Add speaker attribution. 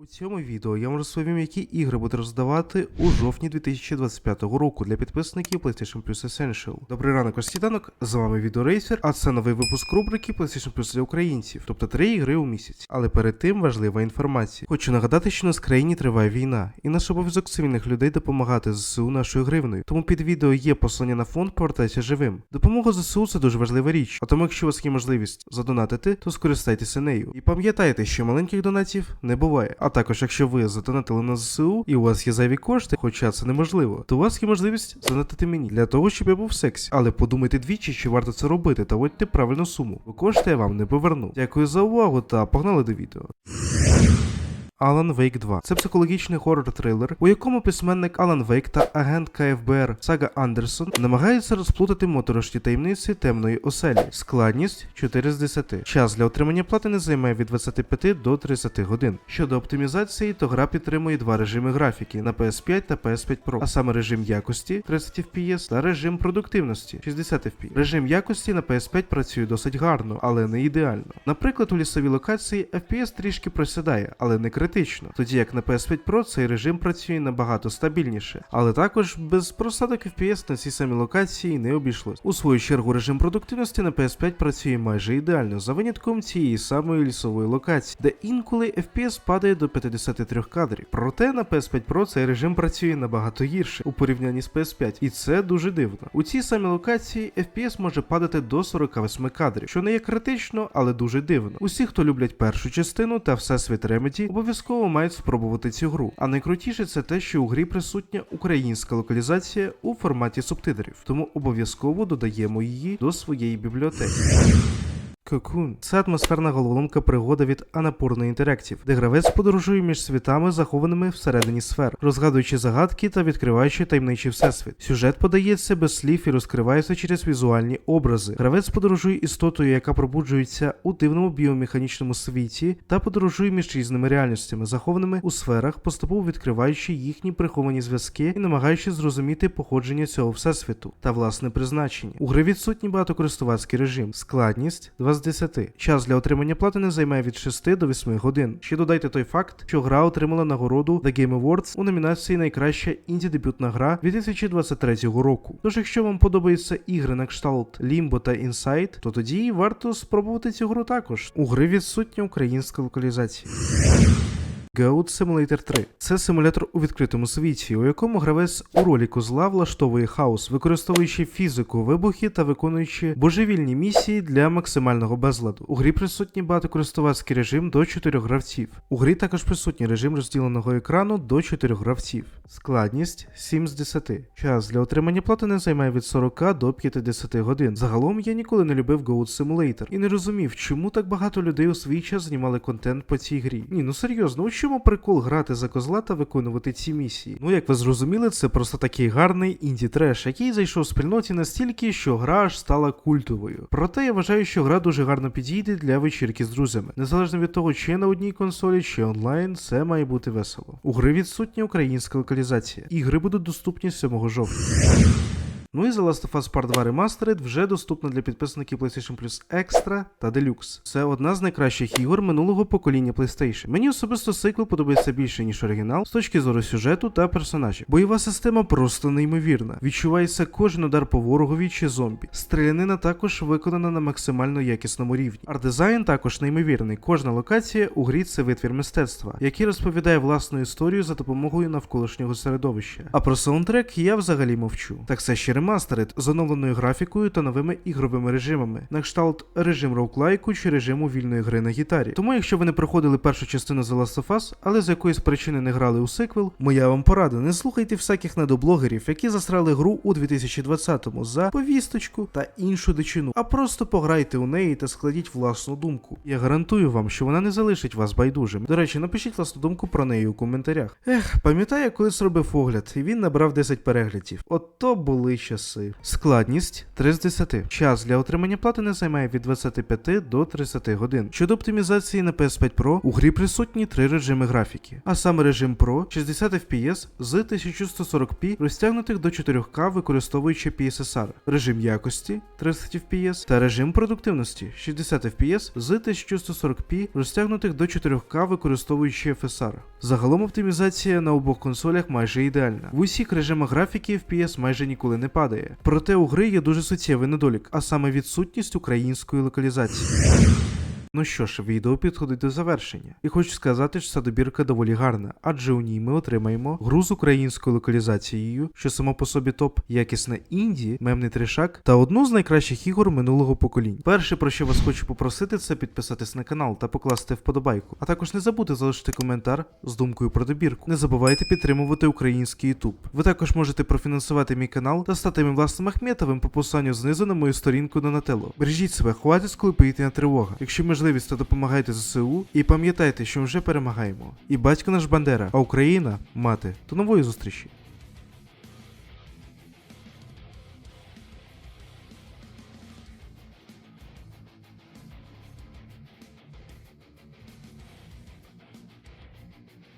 Speaker 1: У цьому відео я вам розповім, які ігри буде роздавати у жовтні 2025 року для підписників PlayStation Plus Essential. Добрий ранок, ось сніданок, з вами Відеорейсер, а це новий випуск рубрики PlayStation Plus для українців, тобто три ігри у місяць. Але перед тим важлива інформація. Хочу нагадати, що на країні триває війна, і наш обов'язок цивільних людей допомагати ЗСУ нашою гривною. Тому під відео є послання на фонд «Повертайся живим. Допомога ЗСУ це дуже важлива річ, а тому, якщо у вас є можливість задонатити, то скористайтеся нею. І пам'ятайте, що маленьких донатів не буває. А також, якщо ви задонатили на ЗСУ і у вас є зайві кошти, хоча це неможливо, то у вас є можливість задонатити мені для того, щоб я був в сексі. Але подумайте двічі, чи варто це робити, та водьте правильну суму, бо кошти я вам не поверну. Дякую за увагу та погнали до відео. Alan Wake 2 це психологічний хоррор-трилер, у якому письменник Алан Вейк та агент КФБР Сага Андерсон намагаються розплутати моторошні таємниці темної оселі. Складність 4 з 10. Час для отримання плати не займає від 25 до 30 годин. Щодо оптимізації, то гра підтримує два режими графіки на PS5 та PS5 Pro, а саме режим якості 30 FPS та режим продуктивності 60 FPS. Режим якості на PS5 працює досить гарно, але не ідеально. Наприклад, у лісовій локації FPS трішки просідає, але не критично, тоді як на PS5 Pro цей режим працює набагато стабільніше, але також без просадок FPS на цій самій локації не обійшлось. У свою чергу режим продуктивності на PS5 працює майже ідеально, за винятком цієї самої лісової локації, де інколи FPS падає до 53 кадрів. Проте на PS5 Pro цей режим працює набагато гірше у порівнянні з PS5, і це дуже дивно. У цій самій локації FPS може падати до 48 кадрів, що не є критично, але дуже дивно. Усі, хто люблять першу частину та всесвіт Remedy, обов'язково мають спробувати цю гру. А найкрутіше це те, що у грі присутня українська локалізація у форматі субтитрів, тому обов'язково додаємо її до своєї бібліотеки. Cocoon – це атмосферна головоломка пригода від Annapurna Interactive, де гравець подорожує між світами, захованими всередині сфер, розгадуючи загадки та відкриваючи таємничий всесвіт. Сюжет подається без слів і розкривається через візуальні образи. Гравець подорожує істотою, яка пробуджується у дивному біомеханічному світі, та подорожує між різними реальностями, захованими у сферах, поступово відкриваючи їхні приховані зв'язки і намагаючись зрозуміти походження цього всесвіту та власне призначення. У гри відсутній багатокористувацький режим, складність 2 з 10. Час для отримання платини займає від 6 до 8 годин. Ще додайте той факт, що гра отримала нагороду The Game Awards у номінації Найкраща інді-дебютна гра 2023 року. Тож, якщо вам подобаються ігри на кшталт Limbo та Inside, то тоді варто спробувати цю гру також. У гри відсутня українська локалізація. Goat Simulator 3 це симулятор у відкритому світі, у якому гравець у ролі козла влаштовує хаос, використовуючи фізику, вибухи та виконуючи божевільні місії для максимального безладу. У грі присутній багатокористувацький режим до 4 гравців. У грі також присутній режим розділеного екрану до 4 гравців. Складність 7 з 10. Час для отримання плати не займає від 40 до 50 годин. Загалом я ніколи не любив Goat Simulator і не розумів, чому так багато людей у свій час знімали контент по цій грі. Ні, ну серйозно, у чому прикол грати за козла та виконувати ці місії? Ну як ви зрозуміли, це просто такий гарний інді треш, який зайшов в спільноті настільки, що гра аж стала культовою. Проте я вважаю, що гра дуже гарно підійде для вечірки з друзями. Незалежно від того, чи на одній консолі, чи онлайн, це має бути весело. У гри відсутня українська. Ігри будуть доступні 7 жовтня. Ну і The Last of Us Part 2 Remastered вже доступна для підписників PlayStation Plus Extra та Deluxe. Це одна з найкращих ігор минулого покоління PlayStation. Мені особисто сиквел подобається більше, ніж оригінал, з точки зору сюжету та персонажів. Бойова система просто неймовірна. Відчувається кожен удар по ворогові чи зомбі. Стрілянина також виконана на максимально якісному рівні. Арт-дизайн також неймовірний. Кожна локація у грі це витвір мистецтва, який розповідає власну історію за допомогою навколишнього середовища. А про саундтрек я взагалі мовчу. Так це ще ремастерит з оновленою графікою та новими ігровими режимами, на кшталт режим роуклайку чи режиму вільної гри на гітарі. Тому, якщо ви не проходили першу частину The Last of Us, але з якоїсь причини не грали у сиквел, моя вам порада: не слухайте всяких недоблогерів, які засрали гру у 2020-му за повісточку та іншу дичину, а просто пограйте у неї та складіть власну думку. Я гарантую вам, що вона не залишить вас байдужим. До речі, напишіть власну думку про неї у коментарях. Ех, пам'ятаю, я колись робив огляд, і він набрав 10 переглядів. От то були часи. Складність 3 з 10. Час для отримання плати не займає від 25 до 30 годин. Щодо оптимізації на PS5 Pro, у грі присутні три режими графіки, а саме режим Pro 60 FPS з 1140p розтягнутих до 4К використовуючи PSSR, режим якості 30 FPS та режим продуктивності 60 FPS з 1140p розтягнутих до 4К використовуючи FSR. Загалом оптимізація на обох консолях майже ідеальна. В усіх режимах графіки FPS майже ніколи не падає. Проте у гри є дуже суттєвий недолік, а саме відсутність української локалізації. Ну що ж, відео підходить до завершення. І хочу сказати, що ця добірка доволі гарна, адже у ній ми отримаємо гру з українською локалізацією, що само по собі топ, якісне інді, мемний тришак та одну з найкращих ігор минулого покоління. Перше, про що вас хочу попросити, це підписатись на канал та покласти вподобайку. А також не забудьте залишити коментар з думкою про добірку. Не забувайте підтримувати український YouTube. Ви також можете профінансувати мій канал та стати моїм власним Ахметовим по посиланню знизу на мою сторінку Донателло. Бережіть себе, ховайтесь, коли повітряна тривога. Якщо можливість, то допомагайте ЗСУ і пам'ятайте, що вже перемагаємо. І батько наш Бандера, а Україна мати. До нової зустрічі!